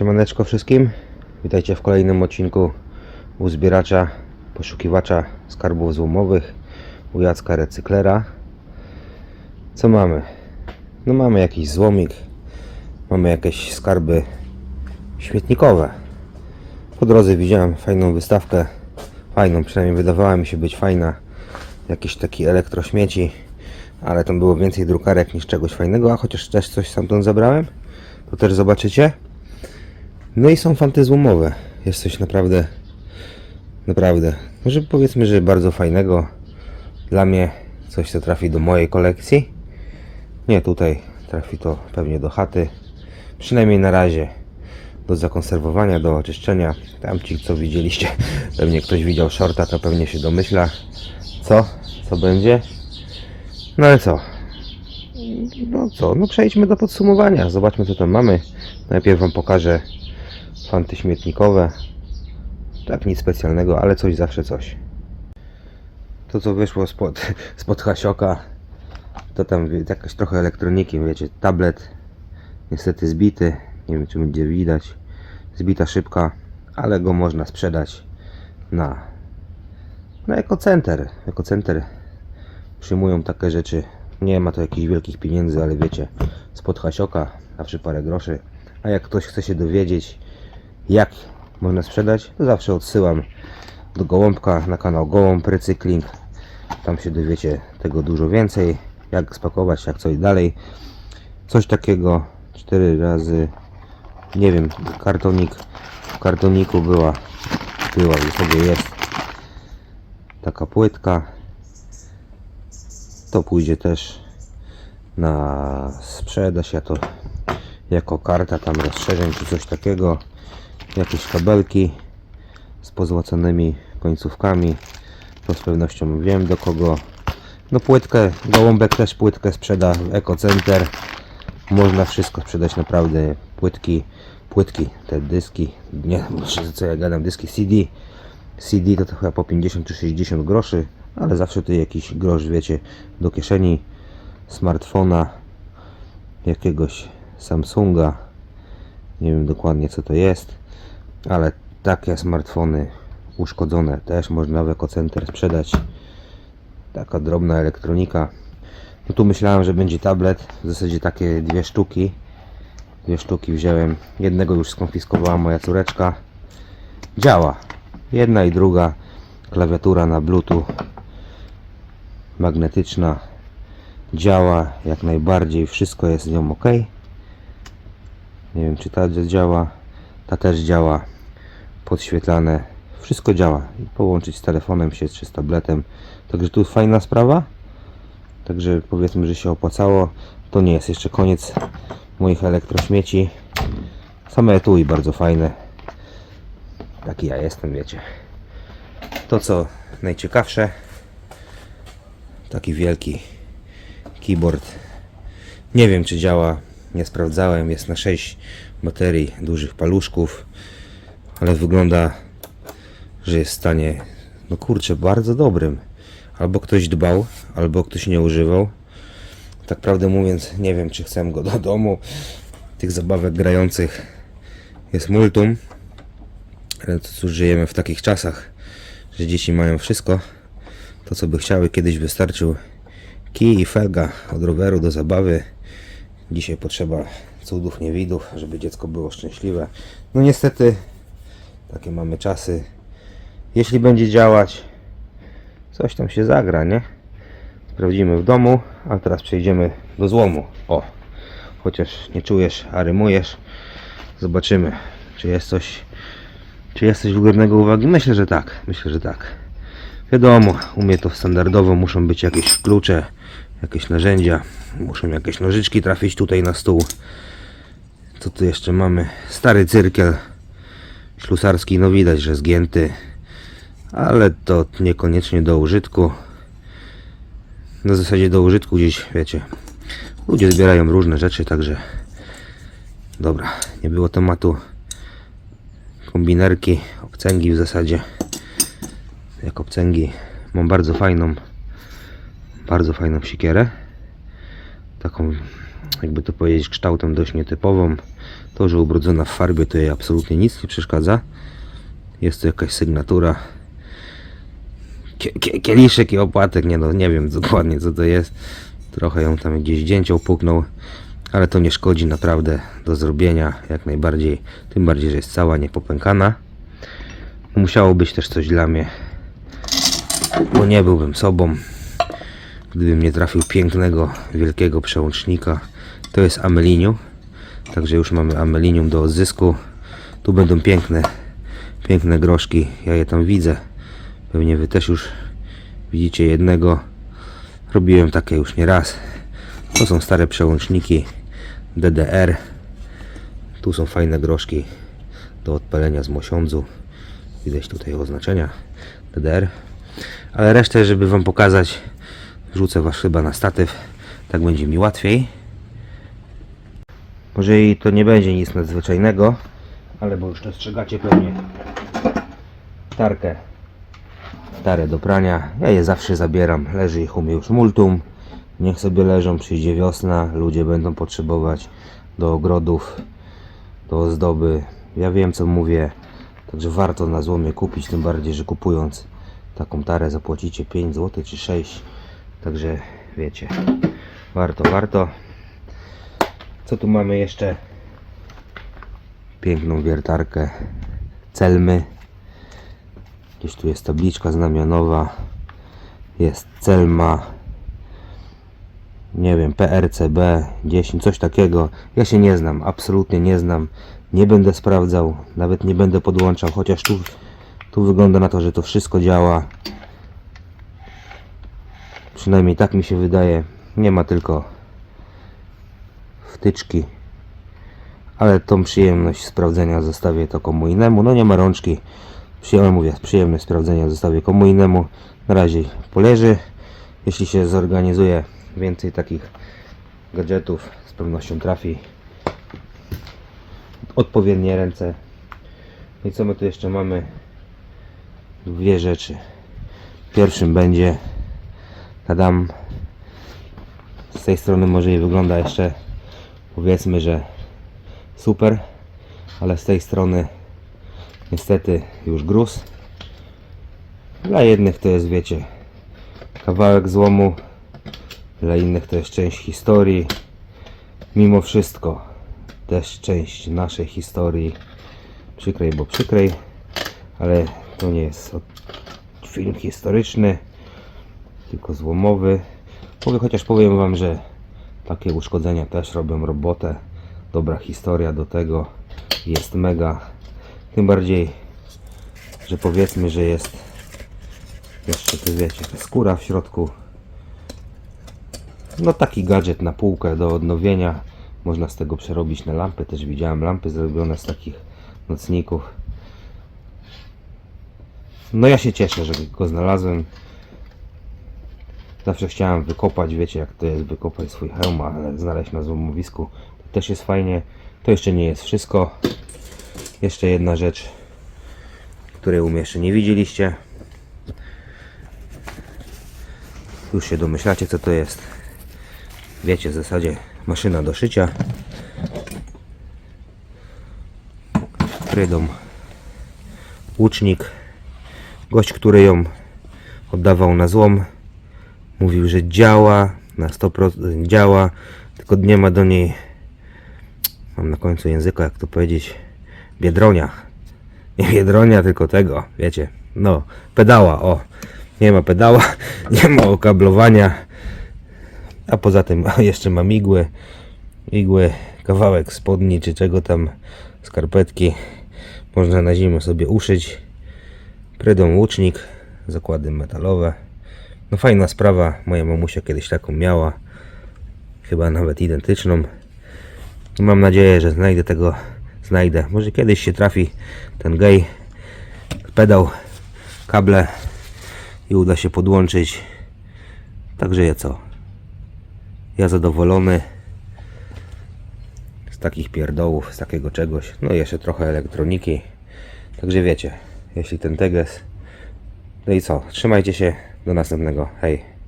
Siemaneczko wszystkim. Witajcie w kolejnym odcinku uzbieracza, poszukiwacza skarbów złomowych u Jacka Recyklera. Co mamy? No mamy jakiś złomik, mamy jakieś skarby śmietnikowe. Po drodze widziałem fajną wystawkę, fajną, przynajmniej wydawała mi się być fajna. Jakiś taki elektrośmieci, ale tam było więcej drukarek niż czegoś fajnego, a chociaż też coś stamtąd zabrałem, to też zobaczycie. No i są fanty złomowe. Jest coś naprawdę, naprawdę, może powiedzmy, że bardzo fajnego. Dla mnie coś, co trafi do mojej kolekcji. Nie, tutaj trafi to pewnie do chaty. Przynajmniej na razie. Do zakonserwowania, do oczyszczenia. Tam ci, co widzieliście, pewnie ktoś widział shorta, to pewnie się domyśla. Co? Co będzie? No ale co? No co? No przejdźmy do podsumowania. Zobaczmy, co tam mamy. Najpierw Wam pokażę fanty śmietnikowe. Tak nic specjalnego, ale coś zawsze coś. To co wyszło spod, spod Hasioka, to tam wie- jakaś trochę elektroniki, wiecie, tablet niestety zbity, nie wiem czy będzie widać, zbita szybka, ale go można sprzedać na, na ekocenter. Ekocenter przyjmują takie rzeczy, nie ma to jakichś wielkich pieniędzy, ale wiecie, spod Hasioka zawsze parę groszy, a jak ktoś chce się dowiedzieć jak można sprzedać, to zawsze odsyłam do Gołąbka na kanał Gołąb Recykling. Tam się dowiecie tego dużo więcej, jak spakować, jak co i dalej. Coś takiego 4 razy, nie wiem, kartonik, w kartoniku była, była, że sobie jest taka płytka. To pójdzie też na sprzedaż, ja to jako karta tam rozszerzeń czy coś takiego jakieś kabelki z pozłacanymi końcówkami. To z pewnością wiem do kogo. No płytkę, gołąbek też płytkę sprzeda w Ecocenter można wszystko sprzedać naprawdę. Płytki, płytki, te dyski. Nie, co ja gadam, dyski CD CD to, to chyba po 50 czy 60 groszy ale zawsze tu jakiś grosz wiecie do kieszeni smartfona jakiegoś Samsunga. Nie wiem dokładnie co to jest ale takie smartfony uszkodzone też można w Ecocenter sprzedać. Taka drobna elektronika. No tu myślałem, że będzie tablet w zasadzie takie dwie sztuki. Dwie sztuki wziąłem. Jednego już skonfiskowała moja córeczka. Działa. Jedna i druga. Klawiatura na bluetooth magnetyczna. Działa jak najbardziej. Wszystko jest z nią ok. Nie wiem czy ta działa ta też działa podświetlane wszystko działa. Połączyć z telefonem się czy z tabletem. Także tu fajna sprawa. Także powiedzmy, że się opłacało. To nie jest jeszcze koniec moich elektrośmieci. Same etui bardzo fajne. Taki ja jestem wiecie. To co najciekawsze. Taki wielki keyboard. Nie wiem czy działa. Nie sprawdzałem. Jest na 6 baterii dużych paluszków ale wygląda że jest w stanie no kurczę bardzo dobrym. Albo ktoś dbał albo ktoś nie używał. Tak prawdę mówiąc nie wiem czy chcę go do domu. Tych zabawek grających jest multum. Ale to cóż żyjemy w takich czasach że dzieci mają wszystko to co by chciały. Kiedyś wystarczył kij i felga od roweru do zabawy Dzisiaj potrzeba cudów, niewidów, żeby dziecko było szczęśliwe. No niestety, takie mamy czasy. Jeśli będzie działać, coś tam się zagra, nie? Sprawdzimy w domu, a teraz przejdziemy do złomu. O, chociaż nie czujesz, a rymujesz. Zobaczymy, czy jest coś, czy jest coś uwagi. Myślę, że tak. Myślę, że tak. Wiadomo, u mnie to standardowo muszą być jakieś klucze, jakieś narzędzia, muszą jakieś nożyczki trafić tutaj na stół. Co tu jeszcze mamy? Stary cyrkiel ślusarski, no widać, że zgięty, ale to niekoniecznie do użytku. Na zasadzie do użytku gdzieś, wiecie, ludzie zbierają różne rzeczy, także dobra, nie było tematu kombinerki, obcęgi w zasadzie jak obcęgi mam bardzo fajną bardzo fajną sikierę taką, jakby to powiedzieć, kształtem dość nietypową. To, że ubrudzona w farbie, to jej absolutnie nic nie przeszkadza. Jest to jakaś sygnatura. Kie, kie, kieliszek i opłatek, nie no, nie wiem dokładnie co to jest. Trochę ją tam gdzieś dzięcioł puknął, ale to nie szkodzi naprawdę do zrobienia jak najbardziej. Tym bardziej, że jest cała niepopękana. Musiało być też coś dla mnie, bo nie byłbym sobą, gdybym nie trafił pięknego, wielkiego przełącznika. To jest amelinium, także już mamy amelinium do odzysku. Tu będą piękne, piękne groszki, ja je tam widzę. Pewnie wy też już widzicie jednego. Robiłem takie już nie raz. To są stare przełączniki DDR. Tu są fajne groszki do odpalenia z mosiądzu. Widać tutaj oznaczenia DDR. Ale resztę, żeby Wam pokazać, rzucę Was chyba na statyw. Tak będzie mi łatwiej. Może i to nie będzie nic nadzwyczajnego, ale bo już dostrzegacie pewnie tarkę stare do prania. Ja je zawsze zabieram. Leży ich u mnie już multum. Niech sobie leżą, przyjdzie wiosna, ludzie będą potrzebować do ogrodów, do ozdoby. Ja wiem co mówię, także warto na złomie kupić, tym bardziej, że kupując taką tarę zapłacicie 5 zł czy 6. Także wiecie, warto, warto. Co tu mamy jeszcze? Piękną wiertarkę Celmy. Gdzieś tu jest tabliczka znamionowa. Jest Celma. Nie wiem, PRCB 10, coś takiego. Ja się nie znam, absolutnie nie znam. Nie będę sprawdzał, nawet nie będę podłączał, chociaż tu, tu wygląda na to, że to wszystko działa. Przynajmniej tak mi się wydaje. Nie ma tylko wtyczki. Ale tą przyjemność sprawdzenia zostawię to komu innemu. No nie ma rączki. Przyjemność, mówię, przyjemność sprawdzenia zostawię komu innemu. Na razie poleży. Jeśli się zorganizuje więcej takich gadżetów, z pewnością trafi odpowiednie ręce. No I co my tu jeszcze mamy? Dwie rzeczy. Pierwszym będzie Kadam. Z tej strony może i wygląda jeszcze powiedzmy, że super, ale z tej strony niestety już gruz. Dla jednych to jest, wiecie, kawałek złomu, dla innych to jest część historii. Mimo wszystko, też część naszej historii. Przykrej, bo przykrej, ale to nie jest film historyczny, tylko złomowy. Chociaż powiem Wam, że takie uszkodzenia też robią robotę. Dobra historia do tego jest mega. Tym bardziej, że powiedzmy, że jest jeszcze tu wiecie, ta skóra w środku. No taki gadżet na półkę do odnowienia. Można z tego przerobić na lampy. Też widziałem lampy zrobione z takich nocników. No ja się cieszę, że go znalazłem. Zawsze chciałem wykopać, wiecie jak to jest wykopać swój hełm, ale znaleźć na złomowisku to też jest fajnie. To jeszcze nie jest wszystko. Jeszcze jedna rzecz, której u jeszcze nie widzieliście. Już się domyślacie co to jest. Wiecie w zasadzie maszyna do szycia. Frydom łucznik. Gość, który ją oddawał na złom, mówił, że działa, na 100% działa, tylko nie ma do niej, mam na końcu języka, jak to powiedzieć, biedronia. Nie biedronia, tylko tego, wiecie, no, pedała, o, nie ma pedała, nie ma okablowania, a poza tym jeszcze mam igły, igły, kawałek spodni, czy czego tam, skarpetki, można na zimę sobie uszyć, Prydom łucznik, zakłady metalowe. No fajna sprawa, moja mamusia kiedyś taką miała. Chyba nawet identyczną. Mam nadzieję, że znajdę tego, znajdę. Może kiedyś się trafi ten gej, pedał, kable i uda się podłączyć. Także ja co? Ja zadowolony z takich pierdołów, z takiego czegoś. No i jeszcze trochę elektroniki. Także wiecie, jeśli ten teges. No i co? Trzymajcie się. Do następnego. Hej.